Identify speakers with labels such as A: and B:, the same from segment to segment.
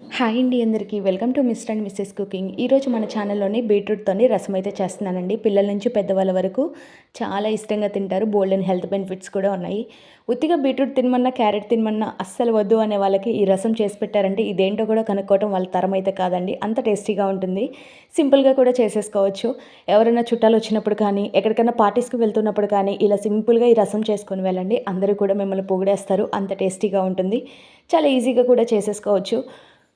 A: Hi అండి అందరికీ. Welcome to mister and missus cooking. ఈరోజు మన ఛానల్లోని బీట్రూట్తోని రసం అయితే చేస్తున్నానండి. పిల్లల నుంచి పెద్దవాళ్ళ వరకు చాలా ఇష్టంగా తింటారు. బోల్డ్ అండ్ హెల్త్ బెనిఫిట్స్ కూడా ఉన్నాయి. ఉత్తిగా బీట్రూట్ తినమన్నా క్యారెట్ తినమన్నా అస్సలు వద్దు అనే వాళ్ళకి ఈ రసం చేసి పెట్టారంటే ఇదేంటో కూడా కనుక్కోవటం వాళ్ళ తరం అయితే కాదండి. అంత టేస్టీగా ఉంటుంది. సింపుల్గా కూడా చేసేసుకోవచ్చు. ఎవరైనా చుట్టాలు వచ్చినప్పుడు కానీ ఎక్కడికైనా పార్టీస్కి వెళ్తున్నప్పుడు కానీ ఇలా సింపుల్గా ఈ రసం చేసుకొని వెళ్ళండి. అందరూ కూడా మిమ్మల్ని పొగిడేస్తారు. అంత టేస్టీగా ఉంటుంది. చాలా ఈజీగా కూడా చేసేసుకోవచ్చు.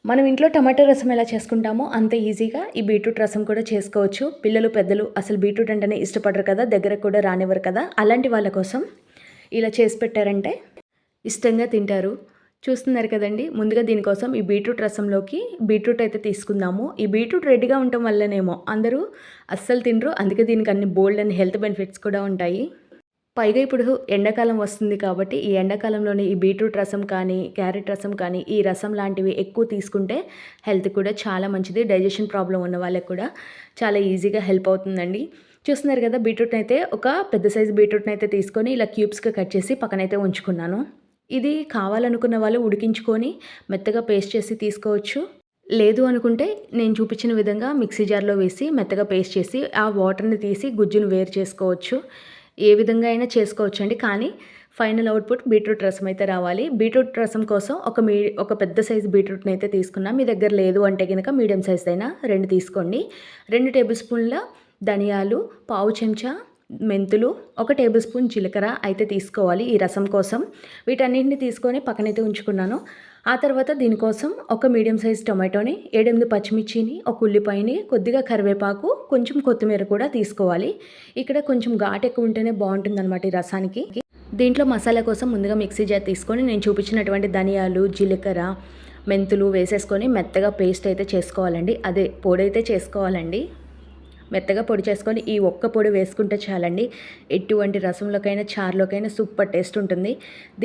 A: మనం ఇంట్లో టమాటో రసం ఎలా చేసుకుంటామో అంత ఈజీగా ఈ బీట్రూట్ రసం కూడా చేసుకోవచ్చు. పిల్లలు పెద్దలు అసలు బీట్రూట్ అంటేనే ఇష్టపడరు కదా దగ్గర కూడా రానివ్వరు కదా. అలాంటి వాళ్ళ కోసం ఇలా చేసి పెట్టారంటే ఇష్టంగా తింటారు. చూస్తున్నారు కదండి ముందుగా దీనికోసం ఈ బీట్రూట్ రసంలోకి బీట్రూట్ అయితే తీసుకుందాము. ఈ బీట్రూట్ రెడీగా ఉండటం వల్లనేమో అందరూ అస్సలు తినరు అందుకే దీనికి అన్ని బోల్డ్ అండ్ హెల్త్ బెనిఫిట్స్ కూడా ఉంటాయి. పైగా ఇప్పుడు ఎండాకాలం వస్తుంది కాబట్టి ఈ ఎండాకాలంలోనే ఈ బీట్రూట్ రసం కానీ క్యారెట్ రసం కానీ ఈ రసం లాంటివి ఎక్కువ తీసుకుంటే హెల్త్ కూడా చాలా మంచిది. డైజెషన్ ప్రాబ్లం ఉన్న వాళ్ళకి కూడా చాలా ఈజీగా హెల్ప్ అవుతుందండి. చూస్తున్నారు కదా బీట్రూట్ అయితే ఒక పెద్ద సైజు బీట్రూట్ని అయితే తీసుకొని ఇలా క్యూబ్స్గా కట్ చేసి పక్కనైతే ఉంచుకున్నాను. ఇది కావాలనుకున్న వాళ్ళు ఉడికించుకొని మెత్తగా పేస్ట్ చేసి తీసుకోవచ్చు. లేదు అనుకుంటే నేను చూపించిన విధంగా మిక్సీ జార్లో వేసి మెత్తగా పేస్ట్ చేసి ఆ వాటర్ని తీసి గుజ్జును వేరు చేసుకోవచ్చు. ఏ విధంగా అయినా చేసుకోవచ్చు అండి కానీ ఫైనల్ అవుట్పుట్ బీట్రూట్ రసం అయితే రావాలి. బీట్రూట్ రసం కోసం ఒక మీ ఒక పెద్ద సైజు బీట్రూట్ని అయితే తీసుకున్నా. మీ దగ్గర లేదు అంటే కనుక మీడియం సైజ్ అయినా రెండు తీసుకోండి. రెండు టేబుల్ స్పూన్ల ధనియాలు పావు చెంచా మెంతులు ఒక టేబుల్ స్పూన్ జీలకర్ర అయితే తీసుకోవాలి ఈ రసం కోసం. వీటన్నింటిని తీసుకొని పక్కనైతే ఉంచుకున్నాను. ఆ తర్వాత దీనికోసం ఒక మీడియం సైజ్ టొమాటోని ఏడెనిమిది పచ్చిమిర్చిని ఒక ఉల్లిపాయని కొద్దిగా కరివేపాకు కొంచెం కొత్తిమీర కూడా తీసుకోవాలి. ఇక్కడ కొంచెం ఘాట్ ఎక్కువ ఉంటేనే బాగుంటుందన్నమాట ఈ రసానికి. దీంట్లో మసాలా కోసం ముందుగా మిక్సీ జార్ తీసుకొని నేను చూపించినటువంటి ధనియాలు జీలకర్ర మెంతులు వేసేసుకొని మెత్తగా పేస్ట్ అయితే చేసుకోవాలండి. అదే పొడి అయితే చేసుకోవాలండి. మెత్తగా పొడి చేసుకొని ఈ ఒక్క పొడి వేసుకుంటే చాలండి. ఎటువంటి రసంలోకైనా చారులోకైనా సూపర్ టేస్ట్ ఉంటుంది.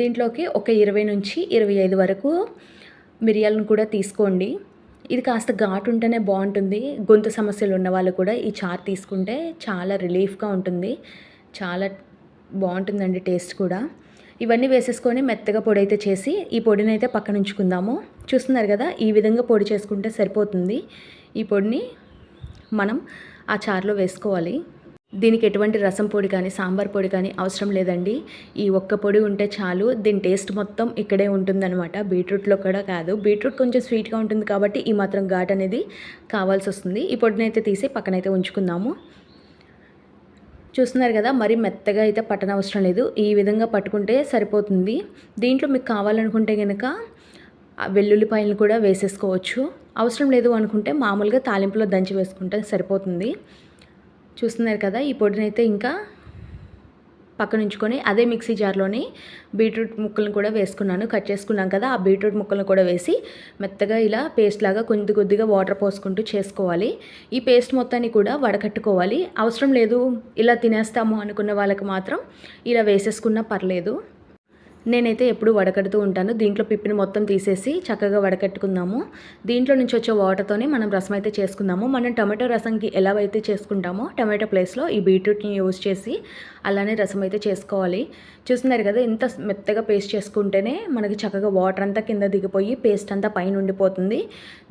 A: దీంట్లోకి ఒక ఇరవై నుంచి ఇరవై ఐదు వరకు మిరియాలను కూడా తీసుకోండి. ఇది కాస్త ఘాటు ఉంటేనే బాగుంటుంది. గొంతు సమస్యలు ఉన్న వాళ్ళు కూడా ఈ చారు తీసుకుంటే చాలా రిలీఫ్గా ఉంటుంది. చాలా బాగుంటుందండి టేస్ట్ కూడా. ఇవన్నీ వేసేసుకొని మెత్తగా పొడి అయితే చేసి ఈ పొడిని అయితే పక్కన ఉంచుకుందాము. చూస్తున్నారు కదా ఈ విధంగా పొడి చేసుకుంటే సరిపోతుంది. ఈ పొడిని మనం ఆ చారులో వేసుకోవాలి. దీనికి ఎటువంటి రసం పొడి కానీ సాంబార్ పొడి కానీ అవసరం లేదండి. ఈ ఒక్క పొడి ఉంటే చాలు. దీని టేస్ట్ మొత్తం ఇక్కడే ఉంటుందన్నమాట. బీట్రూట్లో కూడా కాదు. బీట్రూట్ కొంచెం స్వీట్గా ఉంటుంది కాబట్టి ఈ మాత్రం ఘాట్ అనేది కావాల్సి వస్తుంది. ఈ పొడిని అయితే తీసి పక్కనైతే ఉంచుకుందాము. చూస్తున్నారు కదా మరి మెత్తగా అయితే పట్టన అవసరం లేదు. ఈ విధంగా పట్టుకుంటే సరిపోతుంది. దీంట్లో మీకు కావాలనుకుంటే కనుక వెల్లుల్లిపాయలను కూడా వేసేసుకోవచ్చు. అవసరం లేదు అనుకుంటే మామూలుగా తాలింపులో దంచి వేసుకుంటే సరిపోతుంది. చూస్తున్నారు కదా ఈ పొడిని అయితే ఇంకా పక్కన ఉంచుకొని అదే మిక్సీ జార్లోని బీట్రూట్ ముక్కలను కూడా వేసుకున్నాను. కట్ చేసుకున్నాం కదా ఆ బీట్రూట్ ముక్కలను కూడా వేసి మెత్తగా ఇలా పేస్ట్ లాగా కొద్ది కొద్దిగా వాటర్ పోసుకుంటూ చేసుకోవాలి. ఈ పేస్ట్ మొత్తాన్ని కూడా వడకట్టుకోవాలి. అవసరం లేదు ఇలా తినేస్తాము అనుకున్న వాళ్ళకి మాత్రం ఇలా వేసేసుకున్నా పర్లేదు. నేనైతే ఎప్పుడు వడకడుతూ ఉంటాను. దీంట్లో పిప్పిని మొత్తం తీసేసి చక్కగా వడకట్టుకుందాము. దీంట్లో నుంచి వచ్చే వాటర్తోనే మనం రసం అయితే చేసుకుందాము. మనం టమాటో రసంకి ఎలా అయితే చేసుకుంటామో టమాటో ప్లేస్లో ఈ బీట్రూట్ని యూజ్ చేసి అలానే రసం అయితే చేసుకోవాలి. చూస్తున్నారు కదా ఇంత మెత్తగా పేస్ట్ చేసుకుంటేనే మనకి చక్కగా వాటర్ అంతా కింద దిగిపోయి పేస్ట్ అంతా పైన ఉండిపోతుంది.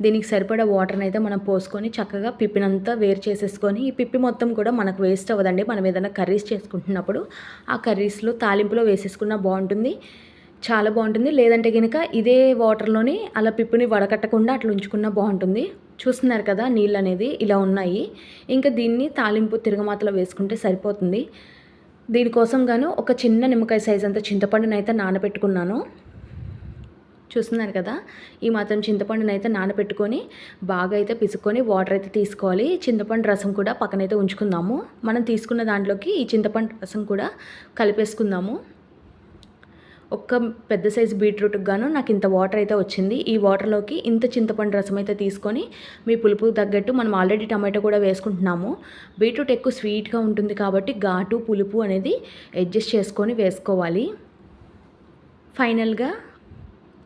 A: దీనికి సరిపడా వాటర్ని అయితే మనం పోసుకొని చక్కగా పిప్పినంతా వేరు చేసేసుకొని ఈ పిప్పి మొత్తం కూడా మనకు వేస్ట్ అవ్వదండి. మనం ఏదైనా కర్రీస్ చేసుకుంటున్నప్పుడు ఆ కర్రీస్లో తాలింపులో వేసేసుకున్న బాగుంటుంది. చాలా బాగుంటుంది. లేదంటే కనుక ఇదే వాటర్లోని అలా పిప్పుని వడకట్టకుండా అట్లా ఉంచుకున్నా బాగుంటుంది. చూస్తున్నారు కదా నీళ్ళు అనేది ఇలా ఉన్నాయి. ఇంకా దీన్ని తాలింపు తిరగమాతలో వేసుకుంటే సరిపోతుంది. దీనికోసం గాను ఒక చిన్న నిమ్మకాయ సైజ్ అంత చింతపండుని అయితే నానబెట్టుకున్నాను. చూస్తున్నారు కదా? ఈ మాత్రం చింతపండును అయితే నానబెట్టుకొని బాగా అయితే పిసుకొని వాటర్ అయితే తీసుకోవాలి. చింతపండు రసం కూడా పక్కనైతే ఉంచుకుందాము. మనం తీసుకున్న దాంట్లోకి ఈ చింతపండు రసం కూడా కలిపేసుకుందాము. ఒక్క పెద్ద సైజు బీట్రూట్కి గాను నాకు ఇంత వాటర్ అయితే వచ్చింది. ఈ వాటర్లోకి ఇంత చింతపండు రసం అయితే తీసుకొని మీ పులుపు తగ్గట్టు మనం ఆల్రెడీ టమాటో కూడా వేసుకుంటున్నాము. బీట్రూట్ ఎక్కువ స్వీట్గా ఉంటుంది కాబట్టి ఘాటు పులుపు అనేది అడ్జస్ట్ చేసుకొని వేసుకోవాలి. ఫైనల్గా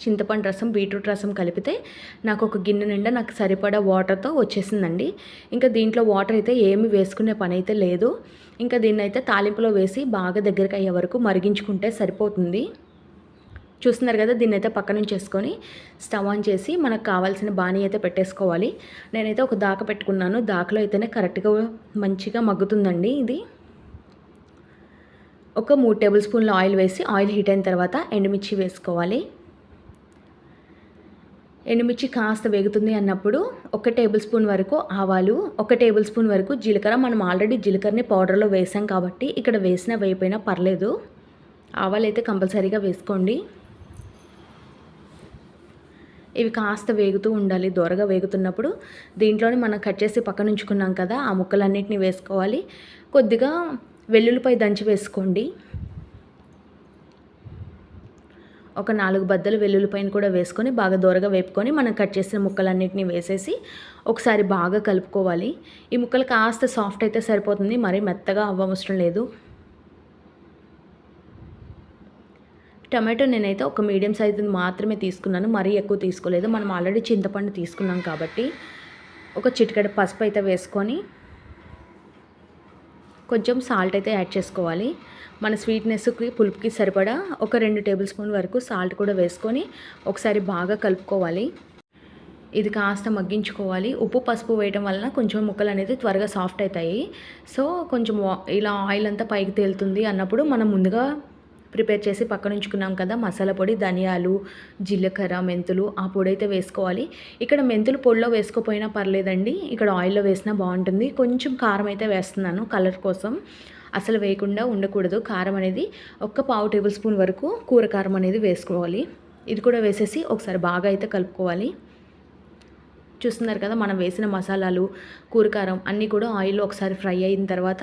A: చింతపండు రసం బీట్రూట్ రసం కలిపితే నాకు ఒక గిన్నె నిండా నాకు సరిపడా వాటర్తో వచ్చేసిందండి. ఇంకా దీంట్లో వాటర్ అయితే ఏమి వేసుకునే పని అయితే లేదు. ఇంకా దీన్ని అయితే తాలింపులో వేసి బాగా దగ్గరికి అయ్యే వరకు మరిగించుకుంటే సరిపోతుంది. చూస్తున్నారు కదా దీన్ని అయితే పక్క నుంచి చేసుకొని స్టవ్ ఆన్ చేసి మనకు కావాల్సిన బాణీ అయితే పెట్టేసుకోవాలి. నేనైతే ఒక దాక పెట్టుకున్నాను. దాకలో అయితేనే కరెక్ట్గా మంచిగా మగ్గుతుందండి ఇది. ఒక మూడు టేబుల్ స్పూన్ల ఆయిల్ వేసి ఆయిల్ హీట్ అయిన తర్వాత ఎండుమిర్చి వేసుకోవాలి. ఎండుమిర్చి కాస్త వేగుతుంది అన్నప్పుడు ఒక టేబుల్ స్పూన్ వరకు ఆవాలు ఒక టేబుల్ స్పూన్ వరకు జీలకర్ర. మనం ఆల్రెడీ జీలకర్రని పౌడర్లో వేసాం కాబట్టి ఇక్కడ వేసినా వేయపోయినా పర్లేదు. ఆవాలు అయితే కంపల్సరీగా వేసుకోండి. ఇవి కాస్త వేగుతూ ఉండాలి దూరగా వేగుతున్నప్పుడు. దీంట్లోనే మనం కట్ చేసి పక్కన ఉంచుకున్నాం కదా ఆ ముక్కలన్నింటినీ వేసుకోవాలి. కొద్దిగా వెల్లుల్లిపై దంచి వేసుకోండి. ఒక నాలుగు బద్దలు వెల్లుల్లిపైన కూడా వేసుకొని బాగా దూరగా వేపుకొని మనం కట్ చేసిన ముక్కలన్నింటినీ వేసేసి ఒకసారి బాగా కలుపుకోవాలి. ఈ ముక్కలు కాస్త సాఫ్ట్ అయితే సరిపోతుంది మరీ మెత్తగా అవ్వవసరం లేదు. టమాటో నేనైతే ఒక మీడియం సైజు మాత్రమే తీసుకున్నాను. మరీ ఎక్కువ తీసుకోలేదు. మనం ఆల్రెడీ చింతపండు తీసుకున్నాం కాబట్టి ఒక చిటికెడ పసుపు అయితే వేసుకొని కొంచెం సాల్ట్ అయితే యాడ్ చేసుకోవాలి. మన స్వీట్నెస్కి పులుపుకి సరిపడా ఒక రెండు టేబుల్ స్పూన్ వరకు సాల్ట్ కూడా వేసుకొని ఒకసారి బాగా కలుపుకోవాలి. ఇది కాస్త మగ్గించుకోవాలి. ఉప్పు పసుపు వేయడం వలన కొంచెం ముక్కలు అనేది త్వరగా సాఫ్ట్ అవుతాయి. సో కొంచెం ఇలా ఆయిల్ అంతా పైకి తేలుతుంది అన్నప్పుడు మనం ముందుగా ప్రిపేర్ చేసి పక్కన ఉంచుకున్నాం కదా మసాలా పొడి ధనియాలు జీలకర్ర మెంతులు ఆ పొడి అయితే వేసుకోవాలి. ఇక్కడ మెంతులు పొడిలో వేసుకోపోయినా పర్లేదండి ఇక్కడ ఆయిల్లో వేసినా బాగుంటుంది. కొంచెం కారం అయితే వేస్తున్నాను కలర్ కోసం. అసలు వేయకుండా ఉండకూడదు కారం అనేది ఒక్క పావు టేబుల్ స్పూన్ వరకు కూర కారం అనేది వేసుకోవాలి. ఇది కూడా వేసేసి ఒకసారి బాగా అయితే కలుపుకోవాలి. చూస్తున్నారు కదా మనం వేసిన మసాలాలు కూరకారం అన్నీ కూడా ఆయిల్లో ఒకసారి ఫ్రై అయిన తర్వాత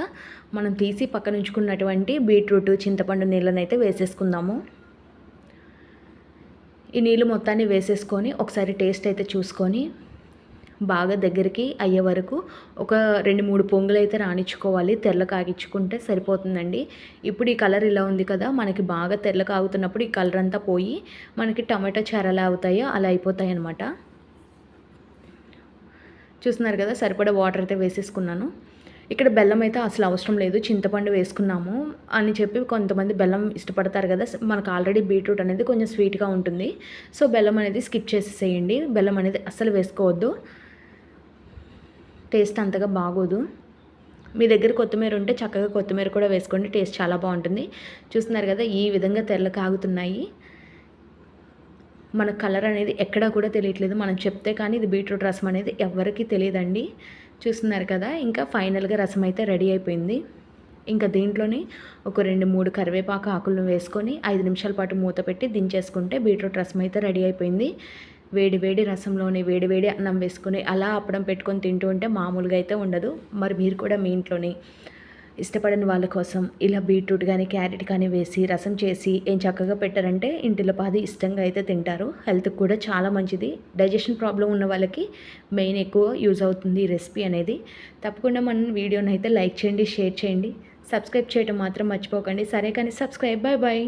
A: మనం తీసి పక్కన ఉంచుకున్నటువంటి బీట్రూట్ చింతపండు నీళ్ళని అయితే వేసేసుకుందాము. ఈ నీళ్ళు మొత్తాన్ని వేసేసుకొని ఒకసారి టేస్ట్ అయితే చూసుకొని బాగా దగ్గరికి అయ్యే వరకు ఒక రెండు మూడు పొంగులు అయితే రాణించుకోవాలి. తెల్ల కాగించుకుంటే సరిపోతుందండి. ఇప్పుడు ఈ కలర్ ఇలా ఉంది కదా మనకి బాగా తెల్ల కాగుతున్నప్పుడు ఈ కలర్ అంతా పోయి మనకి టమాటో చారలా అవుతాయో అలా అయిపోతాయి అన్నమాట చూస్తున్నారు కదా సరిపడా వాటర్ అయితే వేసేసుకున్నాను. ఇక్కడ బెల్లం అయితే అసలు అవసరం లేదు చింతపండు వేసుకున్నాము అని చెప్పి కొంతమంది బెల్లం ఇష్టపడతారు కదా మనకు ఆల్రెడీ బీట్రూట్ అనేది కొంచెం స్వీట్గా ఉంటుంది. సో బెల్లం అనేది స్కిప్ చేసేసేయండి బెల్లం అనేది అస్సలు వేసుకోవద్దు. టేస్ట్ అంతగా బాగోదు. మీ దగ్గర కొత్తిమీర ఉంటే చక్కగా కొత్తిమీర కూడా వేసుకోండి టేస్ట్ చాలా బాగుంటుంది. చూస్తున్నారు కదా ఈ విధంగా తెల్ల కాగుతున్నాయి. మన కలర్ అనేది ఎక్కడా కూడా తెలియట్లేదు. మనం చెప్తే కానీ ఇది బీట్రూట్ రసం అనేది ఎవరికి తెలియదండి. చూస్తున్నారు కదా ఇంకా ఫైనల్గా రసం అయితే రెడీ అయిపోయింది. ఇంకా దీంట్లోనే ఒక రెండు మూడు కరివేపాకు ఆకులను వేసుకొని ఐదు నిమిషాల పాటు మూత పెట్టి దించేసుకుంటే బీట్రూట్ రసం అయితే రెడీ అయిపోయింది. వేడి వేడి రసంలోనే వేడి వేడి అన్నం వేసుకొని అలా అప్పడం పెట్టుకొని తింటూ ఉంటే మామూలుగా అయితే ఉండదు. మరి మీరు కూడా మీ ఇంట్లోని ఇష్టపడని వాళ్ళ కోసం ఇలా బీట్రూట్ కానీ క్యారెట్ కానీ వేసి రసం చేసి ఏం చక్కగా పెట్టారంటే ఇంటిలో పాది ఇష్టంగా అయితే తింటారు. హెల్త్కి కూడా చాలా మంచిది. డైజెషన్ ప్రాబ్లం ఉన్న వాళ్ళకి మెయిన్ ఎక్కువ యూజ్ అవుతుంది ఈ రెసిపీ అనేది. తప్పకుండా మన వీడియోని అయితే లైక్ చేయండి షేర్ చేయండి. సబ్స్క్రైబ్ చేయడం మాత్రం మర్చిపోకండి. సరే కానీ సబ్స్క్రైబ్ బాయ్ బాయ్